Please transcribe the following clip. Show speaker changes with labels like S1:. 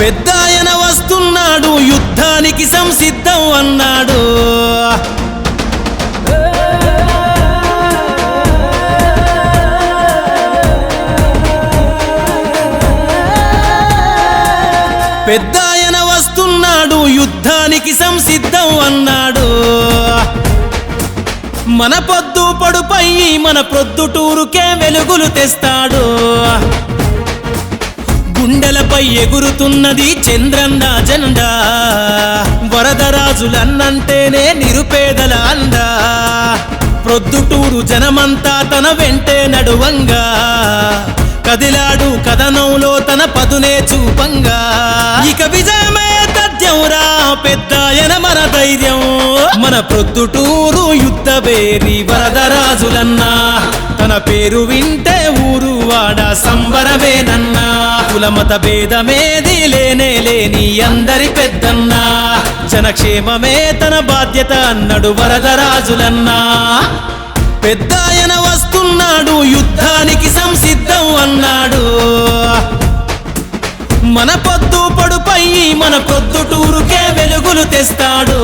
S1: పెద్దాయన వస్తున్నాడు యుద్ధానికి సంసిద్ధం అన్నాడు. పెద్దాయన వస్తున్నాడు యుద్ధానికి సంసిద్ధం అన్నాడు. మన పొద్దు పడుపై మన ప్రొద్దుటూరుకే వెలుగులు తెస్తాడు. గుండెలపై ఎగురుతున్నది చంద్రన్న జెండా. వరదరాజులన్నంటేనే నిరుపేదల అందా ప్రొద్దుటూరు జనమంతా తన వెంటే నడువంగా. కదిలాడు కథనంలో తన పదునే చూపంగా. ఇక విజయమే తథ్యంరా పెద్దాయన మన ధైర్యం. మన ప్రొద్దుటూరు యుద్ధ వేరి వరదరాజులన్నా తన పేరు వింటే ఊరు వాడ కులమత భేదమేది లేనే లేని అందరి పెద్దన్నా. జనక్షేమమే తన బాధ్యత అన్నడు వరదరాజులన్నా పెద్దాయన వస్తున్నాడు యుద్ధానికి సంసిద్ధం అన్నాడు. మన పొద్దు పడుపై మన పొద్దుటూరుకే వెలుగులు తెస్తాడు.